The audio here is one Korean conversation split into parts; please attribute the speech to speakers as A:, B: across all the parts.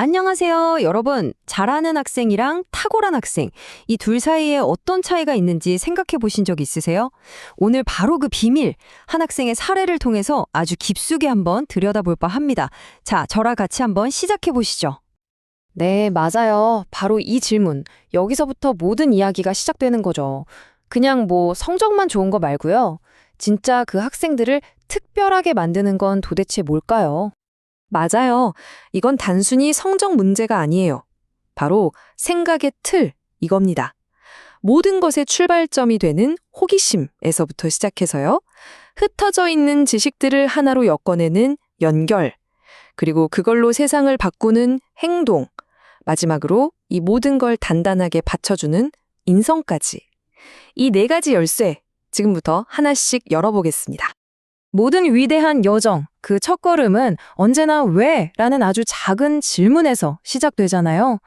A: 안녕하세요, 여러분. 잘하는 학생이랑 탁월한 학생, 이 둘 사이에 어떤 차이가 있는지 생각해 보신 적 있으세요? 오늘 바로 그 비밀, 한 학생의 사례를 통해서 아주 깊숙이 한번 들여다볼바 합니다. 자, 저랑 같이 한번 시작해 보시죠.
B: 네, 맞아요. 바로 이 질문. 여기서부터 모든 이야기가 시작되는 거죠. 그냥 뭐 성적만 좋은 거 말고요. 진짜 그 학생들을 특별하게 만드는 건 도대체 뭘까요?
C: 맞아요. 이건 단순히 성적 문제가 아니에요. 바로 생각의 틀, 이겁니다. 모든 것의 출발점이 되는 호기심에서부터 시작해서요. 흩어져 있는 지식들을 하나로 엮어내는 연결, 그리고 그걸로 세상을 바꾸는 행동, 마지막으로 이 모든 걸 단단하게 받쳐주는 인성까지. 이 네 가지 열쇠, 지금부터 하나씩 열어보겠습니다.
B: 모든 위대한 여정, 그 첫걸음은 언제나 왜? 라는 아주 작은 질문에서 시작되잖아요.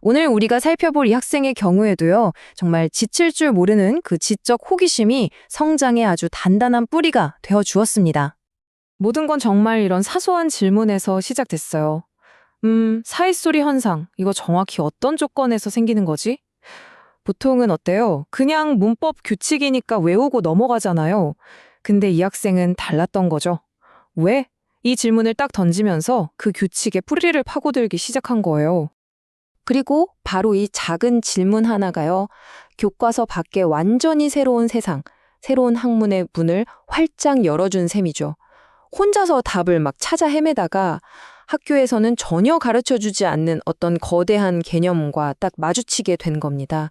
B: 오늘 우리가 살펴볼 이 학생의 경우에도요, 정말 지칠 줄 모르는 그 지적 호기심이 성장의 아주 단단한 뿌리가 되어 주었습니다. 모든 건 정말 이런 사소한 질문에서 시작됐어요. 음, 사이소리 현상, 이거 정확히 어떤 조건에서 생기는 거지? 보통은 어때요? 그냥 문법 규칙이니까 외우고 넘어가잖아요. 근데 이 학생은 달랐던 거죠. 왜? 이 질문을 딱 던지면서 그 규칙에 뿌리를 파고들기 시작한 거예요. 그리고 바로 이 작은 질문 하나가요. 교과서 밖에 완전히 새로운 세상, 새로운 학문의 문을 활짝 열어준 셈이죠. 혼자서 답을 막 찾아 헤매다가 학교에서는 전혀 가르쳐 주지 않는 어떤 거대한 개념과 딱 마주치게 된 겁니다.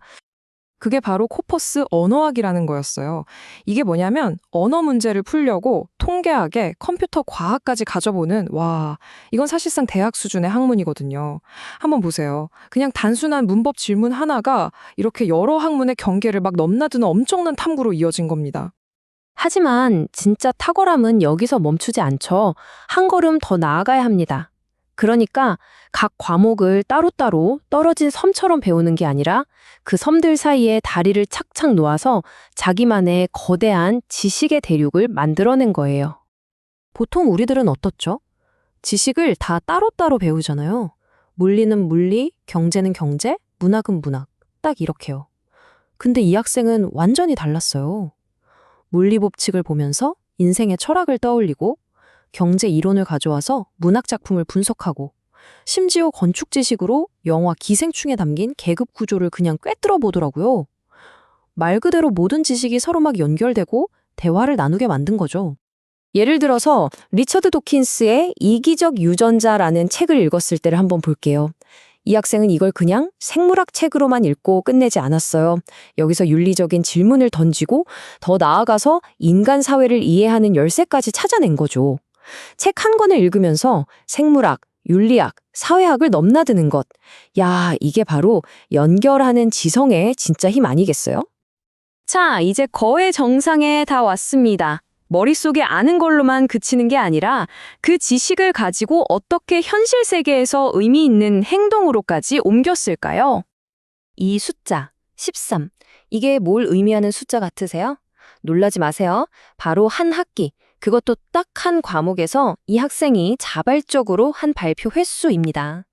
D: 그게 바로 코퍼스 언어학이라는 거였어요. 이게 뭐냐면 언어 문제를 풀려고 통계학에 컴퓨터 과학까지 가져보는 와, 이건 사실상 대학 수준의 학문이거든요. 한번 보세요. 그냥 단순한 문법 질문 하나가 이렇게 여러 학문의 경계를 막 넘나드는 엄청난 탐구로 이어진 겁니다.
B: 하지만 진짜 탁월함은 여기서 멈추지 않죠. 한 걸음 더 나아가야 합니다. 그러니까 각 과목을 따로따로 떨어진 섬처럼 배우는 게 아니라 그 섬들 사이에 다리를 착착 놓아서 자기만의 거대한 지식의 대륙을 만들어낸 거예요. 보통 우리들은 어떻죠? 지식을 다 따로따로 배우잖아요. 물리는 물리, 경제는 경제, 문학은 문학. 딱 이렇게요. 근데 이 학생은 완전히 달랐어요. 물리 법칙을 보면서 인생의 철학을 떠올리고 경제 이론을 가져와서 문학 작품을 분석하고 심지어 건축 지식으로 영화 기생충에 담긴 계급 구조를 그냥 꿰뚫어 보더라고요. 말 그대로 모든 지식이 서로 막 연결되고 대화를 나누게 만든 거죠. 예를 들어서 리처드 도킨스의 이기적 유전자라는 책을 읽었을 때를 한번 볼게요. 이 학생은 이걸 그냥 생물학 책으로만 읽고 끝내지 않았어요. 여기서 윤리적인 질문을 던지고 더 나아가서 인간 사회를 이해하는 열쇠까지 찾아낸 거죠. 책 한 권을 읽으면서 생물학, 윤리학, 사회학을 넘나드는 것. 야, 이게 바로 연결하는 지성의 진짜 힘 아니겠어요? 자, 이제 거의 정상에 다 왔습니다. 머릿속에 아는 걸로만 그치는 게 아니라 그 지식을 가지고 어떻게 현실 세계에서 의미 있는 행동으로까지 옮겼을까요? 이 숫자, 13. 이게 뭘 의미하는 숫자 같으세요? 놀라지 마세요. 바로 한 학기, 그것도 딱 한 과목에서 이 학생이 자발적으로 한 발표 횟수입니다.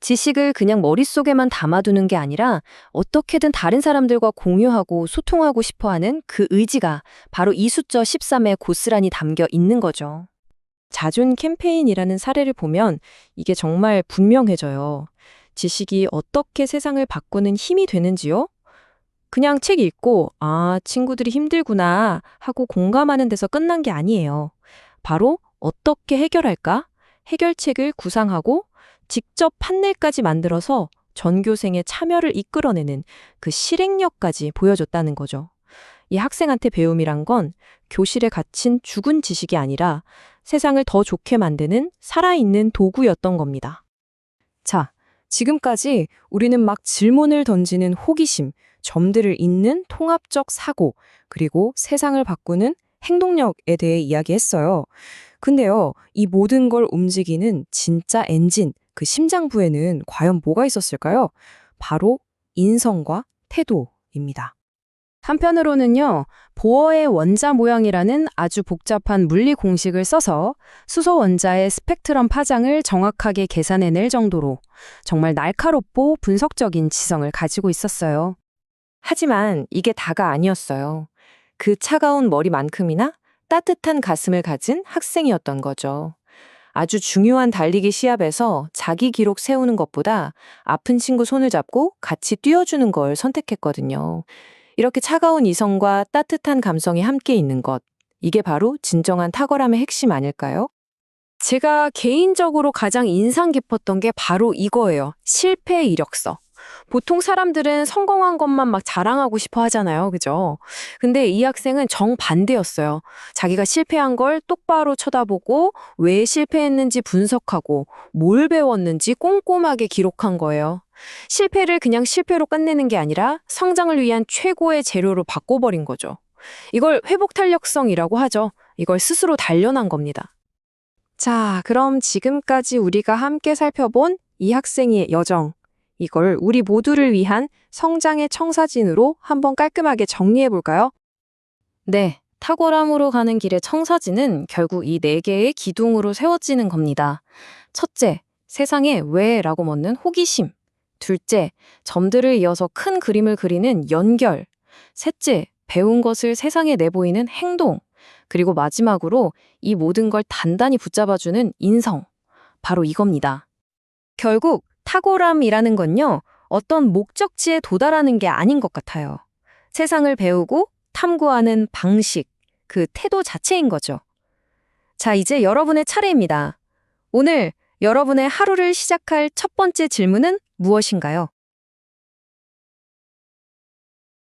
B: 지식을 그냥 머릿속에만 담아두는 게 아니라 어떻게든 다른 사람들과 공유하고 소통하고 싶어 하는 그 의지가 바로 이 숫자 13에 고스란히 담겨 있는 거죠. 자준 캠페인이라는 사례를 보면 이게 정말 분명해져요. 지식이 어떻게 세상을 바꾸는 힘이 되는지요? 그냥 책 읽고, 아, 친구들이 힘들구나 하고 공감하는 데서 끝난 게 아니에요. 바로 어떻게 해결할까? 해결책을 구상하고 직접 판넬까지 만들어서 전교생의 참여를 이끌어내는 그 실행력까지 보여줬다는 거죠. 이 학생한테 배움이란 건 교실에 갇힌 죽은 지식이 아니라 세상을 더 좋게 만드는 살아있는 도구였던 겁니다. 자, 지금까지 우리는 막 질문을 던지는 호기심, 점들을 잇는 통합적 사고, 그리고 세상을 바꾸는 행동력에 대해 이야기했어요. 근데요, 이 모든 걸 움직이는 진짜 엔진, 그 심장부에는 과연 뭐가 있었을까요? 바로 인성과 태도입니다. 한편으로는요, 보어의 원자 모양이라는 아주 복잡한 물리 공식을 써서 수소 원자의 스펙트럼 파장을 정확하게 계산해낼 정도로 정말 날카롭고 분석적인 지성을 가지고 있었어요.
C: 하지만 이게 다가 아니었어요. 그 차가운 머리만큼이나 따뜻한 가슴을 가진 학생이었던 거죠. 아주 중요한 달리기 시합에서 자기 기록 세우는 것보다 아픈 친구 손을 잡고 같이 뛰어주는 걸 선택했거든요. 이렇게 차가운 이성과 따뜻한 감성이 함께 있는 것. 이게 바로 진정한 탁월함의 핵심 아닐까요?
B: 제가 개인적으로 가장 인상 깊었던 게 바로 이거예요. 실패 이력서. 보통 사람들은 성공한 것만 막 자랑하고 싶어 하잖아요. 그죠? 근데 이 학생은 정반대였어요. 자기가 실패한 걸 똑바로 쳐다보고 왜 실패했는지 분석하고 뭘 배웠는지 꼼꼼하게 기록한 거예요. 실패를 그냥 실패로 끝내는 게 아니라 성장을 위한 최고의 재료로 바꿔버린 거죠. 이걸 회복 탄력성이라고 하죠. 이걸 스스로 단련한 겁니다.
C: 자, 그럼 지금까지 우리가 함께 살펴본 이 학생의 여정. 이걸 우리 모두를 위한 성장의 청사진으로 한번 깔끔하게 정리해 볼까요?
B: 네, 탁월함으로 가는 길의 청사진은 결국 이 네 개의 기둥으로 세워지는 겁니다. 첫째, 세상에 왜 라고 묻는 호기심. 둘째, 점들을 이어서 큰 그림을 그리는 연결. 셋째, 배운 것을 세상에 내보이는 행동. 그리고 마지막으로 이 모든 걸 단단히 붙잡아주는 인성. 바로 이겁니다. 결국 탁월함이라는 건요, 어떤 목적지에 도달하는 게 아닌 것 같아요. 세상을 배우고 탐구하는 방식, 그 태도 자체인 거죠. 자, 이제 여러분의 차례입니다. 오늘 여러분의 하루를 시작할 첫 번째 질문은 무엇인가요?